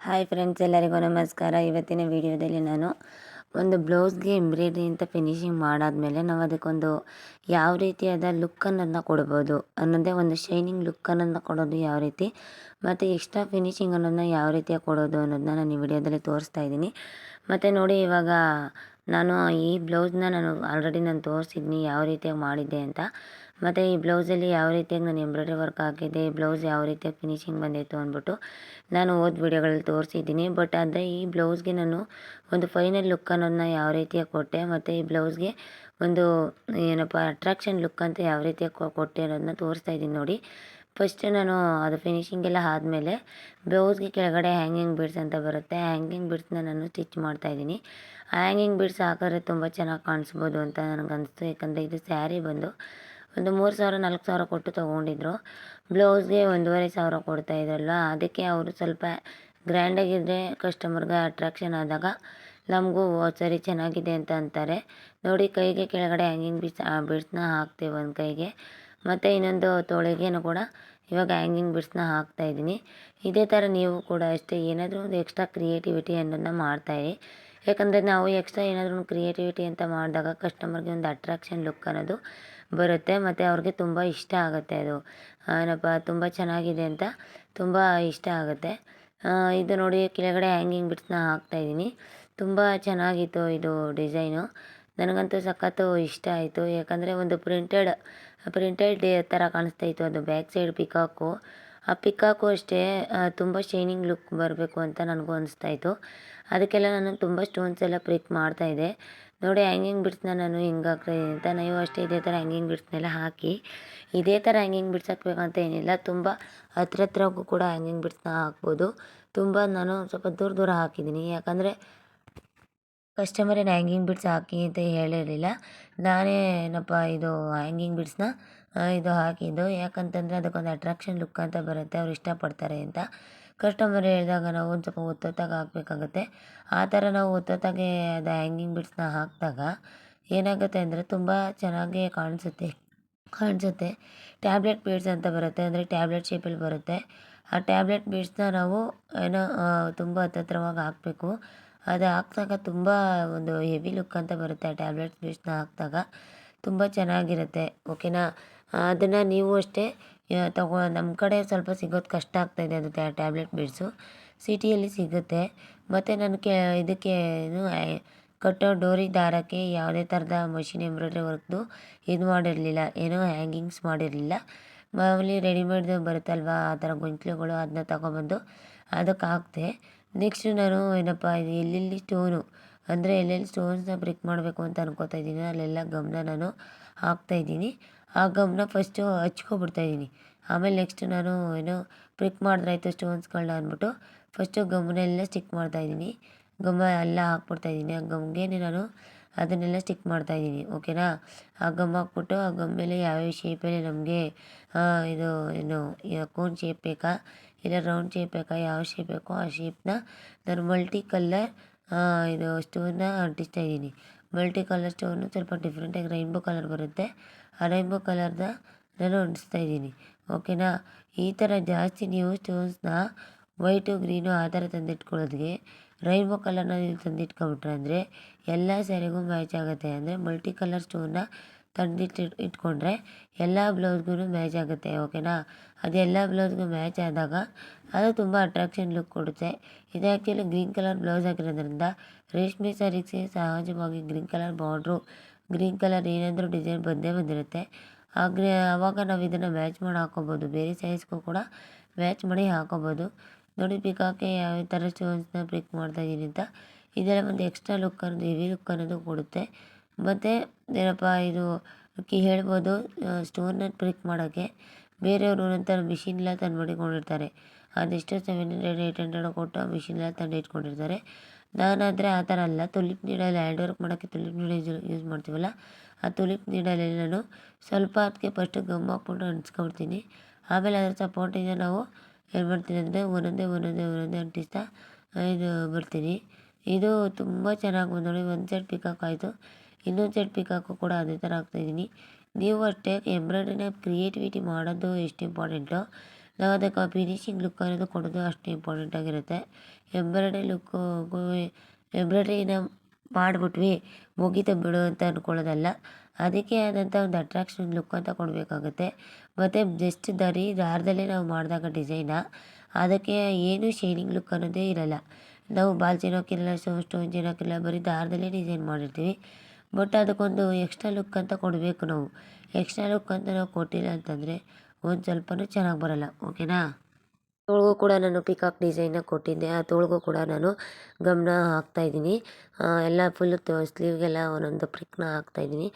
Hi friends, ಎಲ್ಲರಿಗೂ ನಮಸ್ಕಾರ. ಇವತ್ತಿನ ವಿಡಿಯೋದಲ್ಲಿ ನಾನು ಒಂದು ಬ್ಲೌಸ್ಗೆ ಎಂಬ್ರಾಯ್ಡ್ರಿ ಅಂತ ಫಿನಿಷಿಂಗ್ ಮಾಡಾದಮೇಲೆ ನಾವು ಅದಕ್ಕೊಂದು ಯಾವ ರೀತಿಯಾದ ಲುಕ್ ಕೊಡ್ಬೋದು. ಅನ್ನೋದೇ ಒಂದು ಶೈನಿಂಗ್ ಲುಕ್ ಕೊಡೋದು ಯಾವ ರೀತಿ, ಮತ್ತು ಎಕ್ಸ್ಟ್ರಾ ಫಿನಿಶಿಂಗ್ ಅನ್ನೋದನ್ನ ಯಾವ ರೀತಿಯಾಗಿ ಕೊಡೋದು ಅನ್ನೋದನ್ನ ನಾನು ಈ ವಿಡಿಯೋದಲ್ಲಿ ತೋರಿಸ್ತಾ ಇದ್ದೀನಿ. ಮತ್ತು ನೋಡಿ ಇವಾಗ ನಾನು ಈ ಬ್ಲೌಸ್ನ ನಾನು ಆಲ್ರೆಡಿ ನಾನು ತೋರಿಸಿದ್ನಿ, ಯಾವ ರೀತಿಯಾಗಿ ಮಾಡಿದ್ದೆ ಅಂತ. ಮತ್ತು ಈ ಬ್ಲೌಸಲ್ಲಿ ಯಾವ ರೀತಿಯಾಗಿ ನಾನು ಎಂಬ್ರಾಯ್ಡ್ರಿ ವರ್ಕ್ ಹಾಕಿದ್ದೆ ಬ್ಲೌಸ್ ಯಾವ ರೀತಿಯಾಗಿ ಫಿನಿಶಿಂಗ್ ಬಂದಿತ್ತು ಅಂದ್ಬಿಟ್ಟು ನಾನು ಓದ್ ವಿಡಿಯೋಗಳಲ್ಲಿ ತೋರಿಸಿದ್ದೀನಿ. ಬಟ್ ಆದರೆ ಈ ಬ್ಲೌಸ್ಗೆ ನಾನು ಒಂದು ಫೈನಲ್ ಲುಕ್ ಅನ್ನೋದನ್ನ ಯಾವ ರೀತಿಯಾಗಿ ಕೊಟ್ಟೆ, ಮತ್ತು ಈ ಬ್ಲೌಸ್ಗೆ ಒಂದು ಏನಪ್ಪ ಅಟ್ರಾಕ್ಷನ್ ಲುಕ್ ಅಂತ ಯಾವ ರೀತಿಯಾಗಿ ಕೊಟ್ಟೆ ಅನ್ನೋದನ್ನ ತೋರಿಸ್ತಾ ಇದ್ದೀನಿ ನೋಡಿ. ಫಸ್ಟ್ ನಾನು ಅದು ಫಿನಿಶಿಂಗ್ ಎಲ್ಲ ಆದಮೇಲೆ ಬ್ಲೌಸ್ಗೆ ಕೆಳಗಡೆ ಹ್ಯಾಂಗಿಂಗ್ ಬಿಡ್ಸ್ ಅಂತ ಬರುತ್ತೆ. ಹ್ಯಾಂಗಿಂಗ್ ಬಿಡ್ಸ್ನ ನಾನು ಸ್ಟಿಚ್ ಮಾಡ್ತಾಯಿದ್ದೀನಿ ಹ್ಯಾಂಗಿಂಗ್ ಬಿಡ್ಸ್ ಹಾಕಿದ್ರೆ ತುಂಬ ಚೆನ್ನಾಗಿ ಕಾಣಿಸ್ಬೋದು ಅಂತ ನನಗೆ ಅನಿಸ್ತು ಯಾಕಂದರೆ ಇದು ಸ್ಯಾರಿ ಬಂದು ಒಂದು ಮೂರು ಸಾವಿರ, ನಾಲ್ಕು ಸಾವಿರ ಕೊಟ್ಟು ತೊಗೊಂಡಿದ್ರು. ಬ್ಲೌಸ್ಗೆ ಒಂದೂವರೆ ಸಾವಿರ ಕೊಡ್ತಾಯಿದ್ರಲ್ವ ಅದಕ್ಕೆ ಅವರು ಸ್ವಲ್ಪ ಗ್ರ್ಯಾಂಡಾಗಿದ್ದರೆ ಕಸ್ಟಮರ್ಗೆ ಅಟ್ರಾಕ್ಷನ್ ಆದಾಗ ನಮಗೂ ಸರಿ, ಚೆನ್ನಾಗಿದೆ ಅಂತ ಅಂತಾರೆ. ನೋಡಿ, ಕೈಗೆ ಕೆಳಗಡೆ ಹ್ಯಾಂಗಿಂಗ್ ಬಿಡ್ಸ್ ಬೀಡ್ಸ್ನ ಹಾಕ್ತೇವೆ ಒಂದು ಕೈಗೆ. ಮತ್ತು ಇನ್ನೊಂದು ತೊಳೆಗೇನು ಕೂಡ ಇವಾಗ ಹ್ಯಾಂಗಿಂಗ್ ಬಿಡ್ಸನ್ನ ಹಾಕ್ತಾ ಇದ್ದೀನಿ. ಇದೇ ಥರ ನೀವು ಕೂಡ ಅಷ್ಟೇ ಏನಾದರೂ ಒಂದು ಎಕ್ಸ್ಟ್ರಾ ಕ್ರಿಯೇಟಿವಿಟಿ ಅನ್ನೋದನ್ನ ಮಾಡ್ತಾಯಿರಿ ಯಾಕಂದರೆ ನಾವು ಎಕ್ಸ್ಟ್ರಾ ಏನಾದರೂ ಕ್ರಿಯೇಟಿವಿಟಿ ಅಂತ ಮಾಡಿದಾಗ ಕಸ್ಟಮರ್ಗೆ ಒಂದು ಅಟ್ರಾಕ್ಷನ್ ಲುಕ್ ಅನ್ನೋದು ಬರುತ್ತೆ. ಮತ್ತು ಅವ್ರಿಗೆ ತುಂಬ ಇಷ್ಟ ಆಗುತ್ತೆ ಅದು. ಏನಪ್ಪ, ತುಂಬ ಚೆನ್ನಾಗಿದೆ ಅಂತ ತುಂಬ ಇಷ್ಟ ಆಗುತ್ತೆ. ಇದು ನೋಡಿ ಕೆಳಗಡೆ ಹ್ಯಾಂಗಿಂಗ್ ಬಿಡ್ಸ್ನ ಹಾಕ್ತಾಯಿದ್ದೀನಿ ತುಂಬ ಚೆನ್ನಾಗಿತ್ತು ಇದು ಡಿಸೈನು ನನಗಂತೂ ಸಖತ್ತು ಇಷ್ಟ ಆಯಿತು. ಯಾಕಂದರೆ ಒಂದು ಪ್ರಿಂಟೆಡ್ ಪ್ರಿಂಟೆಡ್ ಥರ ಕಾಣಿಸ್ತಾ ಇತ್ತು ಅದು ಬ್ಯಾಕ್ ಸೈಡ್ ಪಿಕಾಕು ಆ ಪಿಕಾಕು ಅಷ್ಟೇ ತುಂಬ ಶೈನಿಂಗ್ ಲುಕ್ ಬರಬೇಕು ಅಂತ ನನಗೂ ಅನಿಸ್ತಾ ಅದಕ್ಕೆಲ್ಲ ನಾನು ತುಂಬ ಸ್ಟೋನ್ಸ್ ಎಲ್ಲ ಪ್ರಿಕ್ ಮಾಡ್ತಾಯಿದ್ದೆ. ನೋಡಿ ಹ್ಯಾಂಗಿಂಗ್ ಬಿಡ್ಸ್ನ ನಾನು ಹಿಂಗೆ ಅಂತ ನೀವು ಅಷ್ಟೇ ಇದೇ ಥರ ಹ್ಯಾಂಗಿಂಗ್ ಬಿಡ್ಸ್ನೆಲ್ಲ ಹಾಕಿ, ಇದೇ ಥರ ಹ್ಯಾಂಗಿಂಗ್ ಬಿಡ್ಸ್ ಹಾಕ್ಬೇಕಂತ ಏನಿಲ್ಲ. ತುಂಬ ಹತ್ರ ಹತ್ರಕ್ಕೂ ಕೂಡ ಹ್ಯಾಂಗಿಂಗ್ ಬಿಡ್ಸ್ನ ಹಾಕ್ಬೋದು. ತುಂಬ ನಾನು ಸ್ವಲ್ಪ ದೂರ ದೂರ ಹಾಕಿದ್ದೀನಿ ಯಾಕಂದರೆ ಕಸ್ಟಮರ್ ಏನು ಹ್ಯಾಂಗಿಂಗ್ ಬಿಡ್ಸ್ ಹಾಕಿ ಅಂತ ಹೇಳಿರಲಿಲ್ಲ. ನಾನೇ ಏನಪ್ಪ ಇದು ಹ್ಯಾಂಗಿಂಗ್ ಬಿಡ್ಸ್ನ ಇದು ಹಾಕಿದ್ದು. ಯಾಕಂತಂದರೆ ಅದಕ್ಕೊಂದು ಅಟ್ರಾಕ್ಷನ್ ಲುಕ್ ಅಂತ ಬರುತ್ತೆ, ಅವ್ರು ಇಷ್ಟಪಡ್ತಾರೆ ಅಂತ. ಕಸ್ಟಮರ್ ಹೇಳಿದಾಗ ನಾವು ಒಂದು ಸ್ವಲ್ಪ ಒತ್ತೊತ್ತಾಗಿ ಹಾಕಬೇಕಾಗತ್ತೆ. ಆ ಥರ ನಾವು ಒತ್ತೊತ್ತಾಗೆ ಅದು ಹ್ಯಾಂಗಿಂಗ್ ಬಿಡ್ಸ್ನ ಹಾಕಿದಾಗ ಏನಾಗುತ್ತೆ ಅಂದರೆ ತುಂಬ ಚೆನ್ನಾಗಿ ಕಾಣಿಸುತ್ತೆ. ಕಾಣಿಸುತ್ತೆ. ಟ್ಯಾಬ್ಲೆಟ್ ಬೀಡ್ಸ್ ಅಂತ ಬರುತ್ತೆ, ಅಂದರೆ ಟ್ಯಾಬ್ಲೆಟ್ ಶೇಪಲ್ಲಿ ಬರುತ್ತೆ. ಆ ಟ್ಯಾಬ್ಲೆಟ್ ಬೀಡ್ಸ್ನ ನಾವು ಏನೋ ತುಂಬ ಹತ್ತತ್ರವಾಗಿ ಹಾಕಬೇಕು. ಅದು ಹಾಕ್ದಾಗ ತುಂಬ ಒಂದು ಹೆವಿ ಲುಕ್ ಅಂತ ಬರುತ್ತೆ ಆ ಟ್ಯಾಬ್ಲೆಟ್ ಬೀಡ್ಸ್ನ ಹಾಕಿದಾಗ. ತುಂಬ ಚೆನ್ನಾಗಿರುತ್ತೆ ಓಕೆನಾ ಅದನ್ನು ನೀವು ಅಷ್ಟೇ ತಗೋ ನಮ್ಮ ಕಡೆ ಸ್ವಲ್ಪ ಸಿಗೋದು ಕಷ್ಟ ಆಗ್ತಾಯಿದೆ ಅದು ಟ್ಯಾಬ್ಲೆಟ್ ಬಿಡ್ಸು ಸಿಟಿಯಲ್ಲಿ ಸಿಗುತ್ತೆ. ಮತ್ತು ನಾನು ಕೆ, ಇದಕ್ಕೆ ಏನು ಕಟ್ಟೋ ಡೋರಿ ದಾರಕ್ಕೆ ಯಾವುದೇ ಥರದ ಮಷಿನ್ ಎಂಬ್ರಾಯ್ಡ್ರಿ ವರ್ಕ್ದು ಇದು ಮಾಡಿರಲಿಲ್ಲ, ಏನೋ ಹ್ಯಾಂಗಿಂಗ್ಸ್ ಮಾಡಿರಲಿಲ್ಲ. ಮಾಮೂಲಿ ರೆಡಿಮೇಡ್ದು ಬರುತ್ತಲ್ವ, ಆ ಥರ ಗೊಂಚಲುಗಳು ಅದನ್ನ ತಗೊಬಂದು ಅದಕ್ಕೆ ಹಾಕ್ದೆ ನೆಕ್ಸ್ಟು ನಾನು ಏನಪ್ಪ, ಇದು ಎಲ್ಲೆಲ್ಲಿ ಸ್ಟೋನು ಅಂದರೆ ಎಲ್ಲೆಲ್ಲಿ ಸ್ಟೋನ್ಸ್ನ ಬ್ರೇಕ್ ಮಾಡಬೇಕು ಅಂತ ಅನ್ಕೋತಾ ಇದ್ದೀನಿ. ಅಲ್ಲೆಲ್ಲ ಗಮನ ನಾನು ಹಾಕ್ತಾಯಿದ್ದೀನಿ ಆ ಗಮನ ಫಸ್ಟು ಹಚ್ಕೊಬಿಡ್ತಾಯಿದ್ದೀನಿ ಆಮೇಲೆ ನೆಕ್ಸ್ಟ್ ನಾನು ಏನು ಪ್ರಿಕ್ ಮಾಡಿದ್ರಾಯ್ತು ಸ್ಟೋನ್ಸ್ಗಳನ್ನ ಅಂದ್ಬಿಟ್ಟು ಫಸ್ಟು ಗಮ್ನ ಎಲ್ಲ ಸ್ಟಿಕ್ ಮಾಡ್ತಾಯಿದ್ದೀನಿ ಗಮ್ ಎಲ್ಲ ಹಾಕ್ಬಿಡ್ತಾಯಿದ್ದೀನಿ ಆ ಗಮ್ಗೆ ನಾನು ಅದನ್ನೆಲ್ಲ ಸ್ಟಿಕ್ ಮಾಡ್ತಾಯಿದ್ದೀನಿ ಓಕೆನಾ ಆ ಗಮ್ ಹಾಕ್ಬಿಟ್ಟು, ಆ ಗಮ್ ಮೇಲೆ ಯಾವ್ಯಾವ ಶೇಪಲ್ಲಿ ನಮಗೆ ಇದು, ಏನು ಕೋನ್ ಶೇಪ್ ಬೇಕಾ? ಇಲ್ಲ ರೌಂಡ್ ಶೇಪ್ ಬೇಕಾ? ಯಾವ ಶೇಪ್ ಬೇಕೋ ಆ ಶೇಪ್ನ ನಾನು ಮಲ್ಟಿ ಕಲ್ಲರ್ ಇದು ಸ್ಟೋನ್ನ ಅಂಟಿಸ್ತಾ ಇದ್ದೀನಿ. ಮಲ್ಟಿ ಕಲರ್ ಸ್ಟೋನು ಸ್ವಲ್ಪ ಡಿಫ್ರೆಂಟಾಗಿ ರೈನ್ಬೋ ಕಲರ್ ಬರುತ್ತೆ. ಆ ರೈನ್ಬೋ ಕಲರ್ನ ನಾನು ಅಂಟಿಸ್ತಾ ಇದ್ದೀನಿ ಓಕೆನಾ ಈ ಥರ ಜಾಸ್ತಿ ನೀವು ಸ್ಟೋನ್ಸ್ನ ವೈಟು ಗ್ರೀನು ಆ ಥರ ತಂದಿಟ್ಕೊಳ್ಳೋದಕ್ಕೆ ರೈನ್ಬೋ ಕಲರ್ನ ನೀವು ತಂದಿಟ್ಕೊಂಬಿಟ್ರೆ ಅಂದರೆ ಎಲ್ಲ ಸ್ಯಾರಿಗೂ ಮ್ಯಾಚ್ ಆಗುತ್ತೆ. ಅಂದರೆ ಮಲ್ಟಿ ಕಲರ್ ಸ್ಟೋನ್ನ ತಂದಿಟ್ಟು, ಇಟ್ಕೊಂಡ್ರೆ ಎಲ್ಲ ಬ್ಲೌಸ್ಗೂ ಮ್ಯಾಚ್ ಆಗುತ್ತೆ, ಓಕೆನಾ? ಅದೆಲ್ಲ ಬ್ಲೌಸ್ಗೂ ಮ್ಯಾಚ್ ಆದಾಗ ಅದು ತುಂಬ ಅಟ್ರಾಕ್ಷನ್ ಲುಕ್ ಕೊಡುತ್ತೆ. ಇದು ಆ್ಯಕ್ಚುಲಿ ಗ್ರೀನ್ ಕಲರ್ ಬ್ಲೌಸ್ ಆಗಿರೋದ್ರಿಂದ ರೇಷ್ಮೆ ಸ್ಯಾರೀಸ್ಗೆ ಸಹಜವಾಗಿ green colour border, green colour ಏನಾದರೂ ಡಿಸೈನ್ ಬಂದೇ ಬಂದಿರುತ್ತೆ. ಹಾಗೆ ಆವಾಗ ನಾವು ಇದನ್ನು ಮ್ಯಾಚ್ ಮಾಡಿ ಹಾಕ್ಕೊಬೋದು ಬೇರೆ ಸೈಜ್ಗೂ ಕೂಡ ಮ್ಯಾಚ್ ಮಾಡಿ ಹಾಕ್ಕೊಬೋದು ನೋಡಿ, ಪಿಕಾಕೆ ಯಾವ ಥರ ಸ್ಟೋನ್ಸ್ನ ಮಾಡ್ತಾ ಇದ್ದೀನಿ ಅಂತ. ಇದೆಲ್ಲ ಒಂದು ಎಕ್ಸ್ಟ್ರಾ ಲುಕ್ ಅನ್ನೋದು, ಹೆವಿ ಲುಕ್ ಅನ್ನೋದು ಕೊಡುತ್ತೆ. ಮತ್ತು ಏನಪ್ಪ, ಇದು ಅಕ್ಕಿ ಹೇಳ್ಬೋದು ಸ್ಟೋನ್ನ ಪ್ರಿಕ್ ಮಾಡೋಕ್ಕೆ. ಬೇರೆಯವರು ಒಂಥರ ಮಿಷಿನ್ಲ ತಂದು ಮಡಿಕೊಂಡಿರ್ತಾರೆ. ಅದೆಷ್ಟೋ ಸೆವೆನ್ ಹಂಡ್ರೆಡ್, ಏಯ್ಟ್ ಹಂಡ್ರೆಡ್ ಕೊಟ್ಟು ಮಿಷಿನ್ಲ ತಂದು ಇಟ್ಕೊಂಡಿರ್ತಾರೆ. ನಾನಾದರೆ ಆ ಥರ ಅಲ್ಲ, ತುಲಿಪ್ ನೀಡಲ್ಲಿ ಹ್ಯಾಂಡ್ ವರ್ಕ್ ಮಾಡೋಕ್ಕೆ ತುಲಿಪ್ ನೀಡಲ್ ಯೂಸ್ ಮಾಡ್ತೀವಲ್ಲ, ಆ ತುಲಿಪ್ ನೀಡಲ್ಲಿ ನಾನು ಸ್ವಲ್ಪ ಅದಕ್ಕೆ ಫಸ್ಟು ಗಮ್ ಹಾಕ್ಬಿಟ್ಟು ಅಂಟಿಸ್ಕೊಬಿಡ್ತೀನಿ. ಆಮೇಲೆ ಅದರ ಸಪೋರ್ಟಿಂದ ನಾವು ಏನು ಮಾಡ್ತೀನಿ ಅಂದರೆ ಒಂದೊಂದೇ ಒಂದೊಂದೇ ಒಂದೊಂದೇ ಅಂಟಿಸ್ತಾ ಇದು ಬರ್ತೀನಿ ಇದು ತುಂಬ ಚೆನ್ನಾಗಿ ಬಂದು ನೋಡಿ ಒಂದು ಸೈಡ್ ಪಿಕಾಕ್ ಆಯಿತು. ಇನ್ನೊಂದು ಸೈಡ್ ಪಿಕಾಕು ಕೂಡ ಅದೇ ಥರ ಹಾಕ್ತಾಯಿದ್ದೀನಿ ನೀವು ಅಷ್ಟೇ ಎಂಬ್ರಾಯ್ಡ್ರಿನ ಕ್ರಿಯೇಟಿವಿಟಿ ಮಾಡೋದು ಎಷ್ಟು ಇಂಪಾರ್ಟೆಂಟು ನಾವು ಅದಕ್ಕೆ ಫಿನಿಷಿಂಗ್ ಲುಕ್ ಅನ್ನೋದು ಕೊಡೋದು ಅಷ್ಟು ಇಂಪಾರ್ಟೆಂಟ್ ಆಗಿರುತ್ತೆ. ಎಂಬ್ರಾಯ್ಡ್ರಿ ಲುಕ್ಕು ಎಂಬ್ರಾಯ್ಡ್ರಿನ ಮಾಡಿಬಿಟ್ವಿ, ಮುಗೀತು ಬಿಡು ಅಂತ ಅಂದ್ಕೊಳ್ಳೋದಲ್ಲ ಅದಕ್ಕೆ ಆದಂಥ ಒಂದು ಅಟ್ರಾಕ್ಷನ್ ಲುಕ್ ಅಂತ ಕೊಡಬೇಕಾಗುತ್ತೆ. ಮತ್ತು ಜಸ್ಟ್ ದರಿ, ದಾರದಲ್ಲೇ ನಾವು ಮಾಡಿದಾಗ ಡಿಸೈನ ಅದಕ್ಕೆ ಏನು ಶೈನಿಂಗ್ ಲುಕ್ ಅನ್ನೋದೇ ಇರೋಲ್ಲ. ನಾವು ಬಾಲ್ಚಿನ ಹಾಕಿರಲ್ಲ ಸ್ಟೋನ್ ಏನು ಹಾಕಿರಲ್ಲ ಬರೀ ದಾರದಲ್ಲೇ ಡಿಸೈನ್ ಮಾಡಿರ್ತೀವಿ. ಬಟ್ ಅದಕ್ಕೊಂದು ಎಕ್ಸ್ಟ್ರಾ ಲುಕ್ ಅಂತ ಕೊಡಬೇಕು ನಾವು. ಎಕ್ಸ್ಟ್ರಾ ಲುಕ್ ಅಂತ ನಾವು ಕೊಟ್ಟಿಲ್ಲ ಅಂತಂದರೆ ಒಂದು ಸ್ವಲ್ಪನೂ ಚೆನ್ನಾಗಿ ಬರೋಲ್ಲ. ಓಕೆನಾ ತೋಳಿಗೂ ಕೂಡ ನಾನು ಪಿಕಾಕ್ ಡಿಸೈನ ಕೊಟ್ಟಿದ್ದೆ. ಆ ತೋಳ್ಗೂ ಕೂಡ ನಾನು ಗಮನ ಹಾಕ್ತಾಯಿದ್ದೀನಿ ಎಲ್ಲ ಫುಲ್ಲು ಸ್ಲೀವ್ಗೆಲ್ಲ ಒಂದೊಂದು ಪ್ರಿಕ್ನ ಹಾಕ್ತಾಯಿದ್ದೀನಿ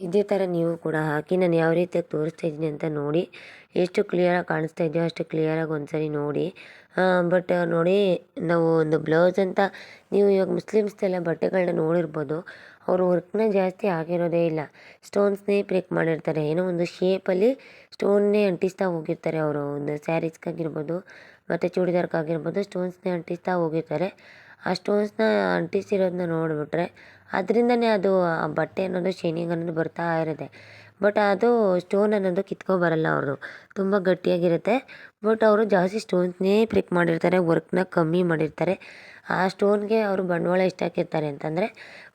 ಇದೇ ಥರ ನೀವು ಕೂಡ ಹಾಕಿ ನಾನು ಯಾವ ರೀತಿಯಾಗಿ ತೋರಿಸ್ತಾ ಇದ್ದೀನಿ ಅಂತ ನೋಡಿ. ಎಷ್ಟು ಕ್ಲಿಯರಾಗಿ ಕಾಣಿಸ್ತಾ ಇದೆಯೋ ಅಷ್ಟು ಕ್ಲಿಯರಾಗಿ ಒಂದ್ಸರಿ ನೋಡಿ. ಬಟ್ ನೋಡಿ, ನಾವು ಒಂದು ಬ್ಲೌಸ್ ಅಂತ ನೀವು ಇವಾಗ ಮುಸ್ಲಿಮ್ಸ್ದೆಲ್ಲ ಬಟ್ಟೆಗಳನ್ನ ನೋಡಿರ್ಬೋದು. ಅವರು ವರ್ಕ್ನ ಜಾಸ್ತಿ ಆಗಿರೋದೇ ಇಲ್ಲ. ಸ್ಟೋನ್ಸ್ನೇ ಪ್ರಿಕ್ ಮಾಡಿರ್ತಾರೆ. ಏನೋ ಒಂದು ಶೇಪಲ್ಲಿ ಸ್ಟೋನ್ನೇ ಅಂಟಿಸ್ತಾ ಹೋಗಿರ್ತಾರೆ ಅವರು. ಒಂದು ಸ್ಯಾರೀಸ್ಗಾಗಿರ್ಬೋದು ಮತ್ತು ಚೂಡಿದಾರ್ಗಾಗಿರ್ಬೋದು ಸ್ಟೋನ್ಸ್ನೇ ಅಂಟಿಸ್ತಾ ಹೋಗಿರ್ತಾರೆ. ಆ ಸ್ಟೋನ್ಸ್ನ ಅಂಟಿಸಿರೋದನ್ನ ನೋಡಿಬಿಟ್ರೆ ಅದರಿಂದನೇ ಅದು ಆ ಬಟ್ಟೆ ಅನ್ನೋದು ಶೈನಿಂಗ್ ಅನ್ನೋದು ಬರ್ತಾ ಇರುತ್ತೆ. ಬಟ್ ಅದು ಸ್ಟೋನ್ ಅನ್ನೋದು ಕಿತ್ಕೊಬರಲ್ಲ ಅವರು. ತುಂಬ ಗಟ್ಟಿಯಾಗಿರುತ್ತೆ. ಬಟ್ ಅವರು ಜಾಸ್ತಿ ಸ್ಟೋನ್ಸ್ನೇ ಪ್ರಿಕ್ ಮಾಡಿರ್ತಾರೆ, ವರ್ಕ್ನ ಕಮ್ಮಿ ಮಾಡಿರ್ತಾರೆ. ಆ ಸ್ಟೋನ್ಗೆ ಅವರು ಬಂಡವಾಳ ಎಷ್ಟು ಹಾಕಿರ್ತಾರೆ ಅಂತಂದರೆ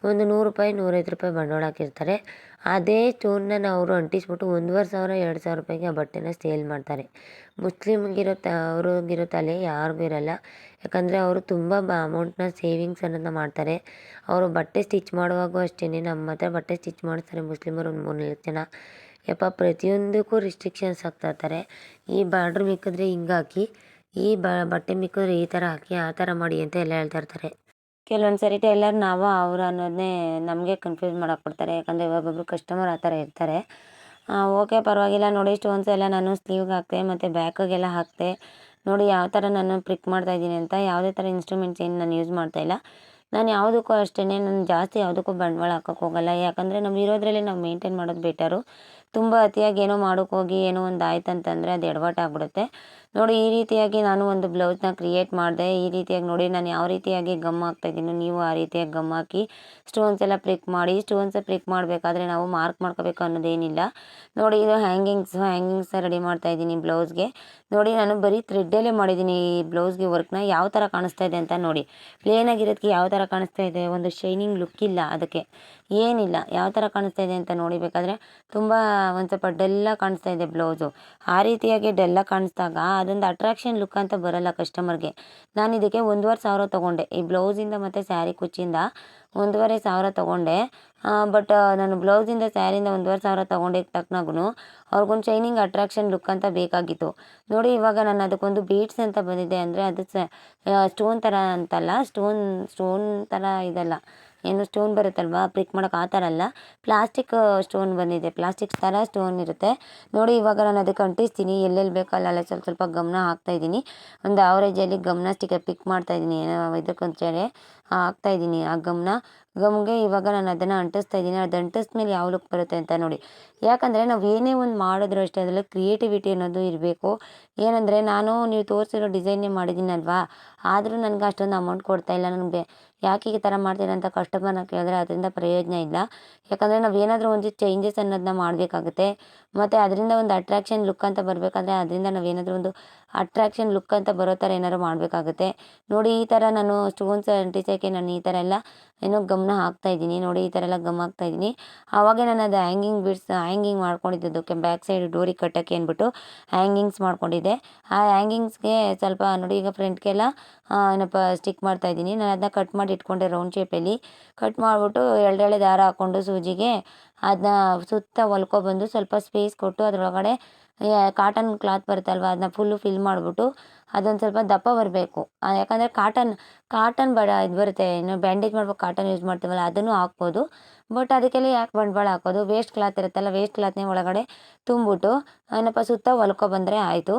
ಒಂದು ನೂರು ರೂಪಾಯಿ, ನೂರೈವತ್ತು ರೂಪಾಯಿ ಬಂಡವಾಳ ಹಾಕಿರ್ತಾರೆ. ಅದೇ ಸ್ಟೋನ್ನ ಅವರು ಅಂಟಿಸ್ಬಿಟ್ಟು ಒಂದೂವರೆ ಸಾವಿರ, ಎರಡು ಸಾವಿರ ರೂಪಾಯಿಗೆ ಆ ಬಟ್ಟೆನ ಸೇಲ್ ಮಾಡ್ತಾರೆ. ಮುಸ್ಲಿಮ್ಗಿರೋ ತ, ಅವ್ರಿಗಿರೋ ತಲೆ ಯಾರಿಗೂ ಇರಲ್ಲ. ಯಾಕಂದರೆ ಅವರು ತುಂಬ ಬ, ಅಮೌಂಟ್ನ ಸೇವಿಂಗ್ಸ್ ಅನ್ನೋದನ್ನ ಮಾಡ್ತಾರೆ. ಅವರು ಬಟ್ಟೆ ಸ್ಟಿಚ್ ಮಾಡುವಾಗೂ ಅಷ್ಟೇ ನಮ್ಮ ಹತ್ರ ಬಟ್ಟೆ ಸ್ಟಿಚ್ ಮಾಡಿಸ್ತಾರೆ ಮುಸ್ಲಿಮರು ಒಂದು ಮೂರು ನಾಲ್ಕು ಜನ. ಯಪ್ಪ, ಪ್ರತಿಯೊಂದಕ್ಕೂ ರಿಸ್ಟ್ರಿಕ್ಷನ್ಸ್ ಹಾಕ್ತಾ ಇರ್ತಾರೆ. ಈ ಬಾರ್ಡ್ರ್ ಮಿಕ್ಕಿದ್ರೆ ಹಿಂಗೆ ಹಾಕಿ ಈ ಬಟ್ಟೆ ಮಿಕ್ಕಿದ್ರೆ ಈ ಥರ ಹಾಕಿ, ಆ ಥರ ಮಾಡಿ ಅಂತ ಎಲ್ಲ ಹೇಳ್ತಾ ಇರ್ತಾರೆ. ಕೆಲವೊಂದು ಸರಿ ಟೈಲರ್ ನಾವು ಅವ್ರು ಅನ್ನೋದನ್ನೇ ನಮಗೆ ಕನ್ಫ್ಯೂಸ್ ಮಾಡಕ್ಕೆ ಕೊಡ್ತಾರೆ ಯಾಕಂದರೆ ಒಬ್ಬೊಬ್ಬರು ಕಸ್ಟಮರ್ ಆ ಥರ ಇರ್ತಾರೆ. ಓಕೆ ಪರವಾಗಿಲ್ಲ ನೋಡಿ ಸ್ಟೋನ್ಸ್ ಎಲ್ಲ ನಾನು ಸ್ಲೀವ್ಗೆ ಹಾಕ್ತೆ, ಮತ್ತು ಬ್ಯಾಕಿಗೆಲ್ಲ ಹಾಕ್ತೆ. ನೋಡಿ ಯಾವ ಥರ ನಾನು ಪ್ರಿಕ್ ಮಾಡ್ತಾ ಇದ್ದೀನಿ ಅಂತ ಯಾವುದೇ ಥರ ಇನ್ಸ್ಟ್ರೂಮೆಂಟ್ಸ್ ಏನು ನಾನು ಯೂಸ್ ಮಾಡ್ತಾಯಿಲ್ಲ ನಾನು ಯಾವುದಕ್ಕೂ ಅಷ್ಟೇ ನಾನು ಜಾಸ್ತಿ ಯಾವುದಕ್ಕೂ ಬಂಡವಾಳ ಹಾಕೋಕ್ಕೋಗಲ್ಲ ಯಾಕಂದರೆ ನಾವು ಇರೋದ್ರಲ್ಲಿ ನಾವು ಮೇಂಟೈನ್ ಮಾಡೋದು ಬೆಟರು ತುಂಬ ಅತಿಯಾಗಿ ಏನೋ ಮಾಡೋಕ್ಕೋಗಿ ಏನೋ ಒಂದು ಆಯ್ತು ಅಂತಂದರೆ ಅದು ಎಡವಟ್ಟಾಗ್ಬಿಡುತ್ತೆ ನೋಡಿ, ಈ ರೀತಿಯಾಗಿ ನಾನು ಒಂದು ಬ್ಲೌಸ್ನ ಕ್ರಿಯೇಟ್ ಮಾಡಿದೆ. ಈ ರೀತಿಯಾಗಿ ನೋಡಿ, ನಾನು ಯಾವ ರೀತಿಯಾಗಿ ಗಮ್ ಹಾಕ್ತಾಯಿದ್ದೀನೋ ನೀವು ಆ ರೀತಿಯಾಗಿ ಗಮ್ ಹಾಕಿ ಸ್ಟೋನ್ಸ್ ಎಲ್ಲ ಪ್ರಿಕ್ ಮಾಡಿ, ಸ್ಟೋನ್ಸ್ ಪ್ರಿಕ್ ಮಾಡಬೇಕಾದ್ರೆ ನಾವು ಮಾರ್ಕ್ ಮಾಡ್ಕೋಬೇಕು ಅನ್ನೋದೇನಿಲ್ಲ. ನೋಡಿ, ಇದು ಹ್ಯಾಂಗಿಂಗ್ಸ್ ಹ್ಯಾಂಗಿಂಗ್ಸ್ ರೆಡಿ ಮಾಡ್ತಾ ಇದ್ದೀನಿ ಬ್ಲೌಸ್ಗೆ. ನೋಡಿ, ನಾನು ಬರೀ ಥ್ರೆಡ್ಡಲ್ಲೇ ಮಾಡಿದ್ದೀನಿ ಈ ಬ್ಲೌಸ್ಗೆ ವರ್ಕ್ನ. ಯಾವ ಥರ ಕಾಣಿಸ್ತಾ ಇದೆ ಅಂತ ನೋಡಿ ಪ್ಲೇನಾಗಿರೋದಕ್ಕೆ ಯಾವ ಥರ ಕಾಣಿಸ್ತಾ ಇದೆ, ಒಂದು ಶೈನಿಂಗ್ ಲುಕ್ ಇಲ್ಲ ಅದಕ್ಕೆ. ಏನಿಲ್ಲ. ಯಾವ ಥರ ಕಾಣಿಸ್ತಾ ಇದೆ ಅಂತ ನೋಡಬೇಕಾದ್ರೆ ತುಂಬ ಒಂದು ಸ್ವಲ್ಪ ಡಲ್ಲಾಗಿ ಕಾಣಿಸ್ತಾ ಇದೆ ಬ್ಲೌಸು. ಆ ರೀತಿಯಾಗಿ ಡಲ್ಲಾಗಿ ಕಾಣಿಸ್ದಾಗ ಅದೊಂದು ಅಟ್ರಾಕ್ಷನ್ ಲುಕ್ ಅಂತ ಬರೋಲ್ಲ ಕಸ್ಟಮರ್ಗೆ ನಾನು ಇದಕ್ಕೆ ಒಂದೂವರೆ ಸಾವಿರ ತೊಗೊಂಡೆ. ಈ ಬ್ಲೌಸಿಂದ ಮತ್ತು ಸ್ಯಾರಿ ಕುಚ್ಚಿಂದ ಒಂದೂವರೆ ಸಾವಿರ ತೊಗೊಂಡೆ. ಬಟ್ ನಾನು ಬ್ಲೌಸಿಂದ ಸ್ಯಾರಿಯಿಂದ ಒಂದೂವರೆ ಸಾವಿರ ತೊಗೊಂಡಿದ್ದ ತಕ್ಕನಾಗೂ ಅವ್ರಿಗೊಂದು ಶೈನಿಂಗ್ ಅಟ್ರಾಕ್ಷನ್ ಲುಕ್ ಅಂತ ಬೇಕಾಗಿತ್ತು. ನೋಡಿ ಇವಾಗ ನಾನು ಅದಕ್ಕೊಂದು ಬೀಟ್ಸ್ ಅಂತ ಬಂದಿದೆ ಅಂದರೆ ಅದು ಸ್ಟೋನ್ ಥರ ಅಂತಲ್ಲ ಸ್ಟೋನ್ ಸ್ಟೋನ್ ಥರ ಇದಲ್ಲ. ಏನು ಸ್ಟೋನ್ ಬರುತ್ತಲ್ವ? ಪ್ರಿಕ್ ಮಾಡೋಕೆ ಆ ಥರ ಅಲ್ಲ. ಪ್ಲಾಸ್ಟಿಕ್ ಸ್ಟೋನ್ ಬಂದಿದೆ. ಪ್ಲಾಸ್ಟಿಕ್ ಥರ ಸ್ಟೋನ್ ಇರುತ್ತೆ. ನೋಡಿ, ಇವಾಗ ನಾನು ಅದಕ್ಕೆ ಅಂಟಿಸ್ತೀನಿ. ಎಲ್ಲೆಲ್ಲಿ ಬೇಕೋ ಅಲ್ಲೆಲ್ಲ ಸ್ವಲ್ಪ ಸ್ವಲ್ಪ ಗಮನ ಹಾಕ್ತಾಯಿದ್ದೀನಿ ಒಂದು ಆವ್ರೇಜಲ್ಲಿ ಗಮನ ಸ್ಟಿಕರ್ ಪಿಕ್ ಮಾಡ್ತಾಯಿದ್ದೀನಿ ಇದಕ್ಕೆ ಹಾಕ್ತಾಯಿದ್ದೀನಿ ಆ ಗಮ್ನ. ಗಮ್ಗೆ ಇವಾಗ ನಾನು ಅದನ್ನು ಅಂಟಿಸ್ತಾ ಇದ್ದೀನಿ ಅದು ಅಂಟಿಸ್ಮೇಲೆ ಯಾವ ಲುಕ್ ಬರುತ್ತೆ ಅಂತ ನೋಡಿ. ಯಾಕಂದರೆ ನಾವು ಏನೇ ಒಂದು ಮಾಡಿದ್ರು ಅಷ್ಟೇ ಅದರಲ್ಲಿ ಕ್ರಿಯೇಟಿವಿಟಿ ಅನ್ನೋದು ಇರಬೇಕು. ಏನಂದರೆ ನಾನು ನೀವು ತೋರಿಸಿರೋ ಡಿಸೈನೇ ಮಾಡಿದ್ದೀನಲ್ವಾ? ಆದರೂ ನನಗೆ ಅಷ್ಟೊಂದು ಅಮೌಂಟ್ ಕೊಡ್ತಾಯಿಲ್ಲ ನನಗೆ. ಯಾಕೆ ಈ ಥರ ಮಾಡ್ತೀರ ಅಂತ ಕಸ್ಟಮರ್ನ ಕೇಳಿದ್ರೆ ಅದರಿಂದ ಪ್ರಯೋಜನ ಇಲ್ಲ. ಯಾಕಂದರೆ ನಾವು ಏನಾದರೂ ಒಂದು ಚೇಂಜಸ್ ಅನ್ನೋದನ್ನ ಮಾಡಬೇಕಾಗುತ್ತೆ. ಮತ್ತು ಅದರಿಂದ ಒಂದು ಅಟ್ರಾಕ್ಷನ್ ಲುಕ್ ಅಂತ ಬರಬೇಕಾದ್ರೆ ಅದರಿಂದ ನಾವು ಏನಾದರೂ ಒಂದು ಅಟ್ರಾಕ್ಷನ್ ಲುಕ್ ಅಂತ ಬರೋ ಥರ ಏನಾದ್ರು ಮಾಡಬೇಕಾಗುತ್ತೆ. ನೋಡಿ ಈ ಥರ ನಾನು ಸ್ಟೋನ್ಸ್ ಅಂಟಿಸೋಕ್ಕೆ ನಾನು ಈ ಥರ ಎಲ್ಲ ಏನೋ ಗಮನ ಹಾಕ್ತಾಯಿದ್ದೀನಿ ನೋಡಿ, ಈ ಥರ ಎಲ್ಲ ಗಮ್ ಹಾಕ್ತಾಯಿದ್ದೀನಿ ಆವಾಗ ನಾನು ಅದು ಹ್ಯಾಂಗಿಂಗ್ ಬಿಡ್ಸ್ ಹ್ಯಾಂಗಿಂಗ್ ಮಾಡ್ಕೊಂಡಿದ್ದಕ್ಕೆ ಬ್ಯಾಕ್ ಸೈಡ್ ಡೋರಿಗೆ ಕಟ್ಟೋಕ್ಕೆ ಅಂದ್ಬಿಟ್ಟು ಹ್ಯಾಂಗಿಂಗ್ಸ್ ಮಾಡ್ಕೊಂಡಿದ್ದೆ. ಆ ಹ್ಯಾಂಗಿಂಗ್ಸ್ಗೆ ಸ್ವಲ್ಪ ನೋಡಿ, ಈಗ ಫ್ರಂಟ್ಗೆಲ್ಲ ಏನಪ್ಪ ಸ್ಟಿಕ್ ಮಾಡ್ತಾ ಇದ್ದೀನಿ. ನಾನು ಅದನ್ನ ಕಟ್ ಮಾಡಿ ಇಟ್ಕೊಂಡೆ ರೌಂಡ್ ಶೇಪಲ್ಲಿ ಕಟ್ ಮಾಡಿಬಿಟ್ಟು ಎಳೆ ದಾರ ಹಾಕ್ಕೊಂಡು ಸೂಜಿಗೆ ಅದನ್ನ ಸುತ್ತ ಹೊಲ್ಕೊಬಂದು ಸ್ವಲ್ಪ ಸ್ಪೇಸ್ ಕೊಟ್ಟು ಅದರೊಳಗಡೆ ಕಾಟನ್ ಕ್ಲಾತ್ ಬರುತ್ತಲ್ವ ಅದನ್ನ ಫುಲ್ಲು ಫಿಲ್ ಮಾಡಿಬಿಟ್ಟು ಅದೊಂದು ಸ್ವಲ್ಪ ದಪ್ಪ ಬರಬೇಕು. ಯಾಕಂದರೆ ಕಾಟನ್ ಕಾಟನ್ ಬಡ ಇದು ಬರುತ್ತೆ, ಇನ್ನು ಬ್ಯಾಂಡೇಜ್ ಮಾಡ್ಬೇಕು ಕಾಟನ್ ಯೂಸ್ ಮಾಡ್ತೀವಲ್ಲ, ಅದನ್ನು ಹಾಕ್ಬೋದು. ಬಟ್ ಅದಕ್ಕೆಲ್ಲ ಯಾಕೆ ಬಂಡವಾಳ ಹಾಕೋದು? ವೇಸ್ಟ್ ಕ್ಲಾತ್ ಇರುತ್ತಲ್ಲ ವೇಸ್ಟ್ ಕ್ಲಾತ್ನೇ ಒಳಗಡೆ ತುಂಬಿಬಿಟ್ಟು ಏನಪ್ಪ, ಸುತ್ತ ಹೊಲ್ಕೊ ಬಂದರೆ ಆಯಿತು.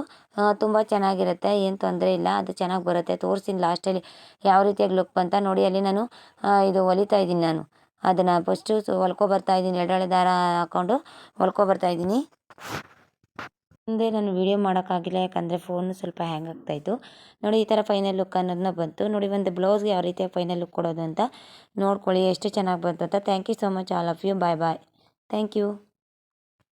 ತುಂಬ ಚೆನ್ನಾಗಿರುತ್ತೆ, ಏನು ತೊಂದರೆ ಇಲ್ಲ, ಅದು ಚೆನ್ನಾಗಿ ಬರುತ್ತೆ. ತೋರಿಸ್ತೀನಿ ಲಾಸ್ಟಲ್ಲಿ ಯಾವ ರೀತಿಯಾಗಿ ಲುಕ್ ಬಂತ ನೋಡಿ, ಅಲ್ಲಿ ನಾನು ಇದು ಹೊಲಿತಾ ಇದ್ದೀನಿ ನಾನು. ಅದನ್ನು ಫಸ್ಟು ಹೊಲ್ಕೊ ಬರ್ತಾ ಇದ್ದೀನಿ ಎರಡೆಳೆ ದಾರ ಹಾಕ್ಕೊಂಡು ಹೊಲ್ಕೊ ಬರ್ತಾ ಇದ್ದೀನಿ. ಮುಂದೆ ನಾನು ವೀಡಿಯೋ ಮಾಡೋಕ್ಕಾಗಿಲ್ಲ, ಯಾಕಂದರೆ ಫೋನು ಸ್ವಲ್ಪ ಹ್ಯಾಂಗ್ ಆಗ್ತಾಯಿತ್ತು ನೋಡಿ, ಈ ಥರ ಫೈನಲ್ ಲುಕ್ ಅನ್ನೋದನ್ನ ಬಂತು. ನೋಡಿ, ಒಂದು ಬ್ಲೌಸ್ಗೆ ಯಾವ ರೀತಿಯಾಗಿ ಫೈನಲ್ ಲುಕ್ ಕೊಡೋದು ಅಂತ ನೋಡ್ಕೊಳ್ಳಿ, ಎಷ್ಟು ಚೆನ್ನಾಗಿ ಬಂತು ಅಂತ. Thank you so much all of you bye bye thank you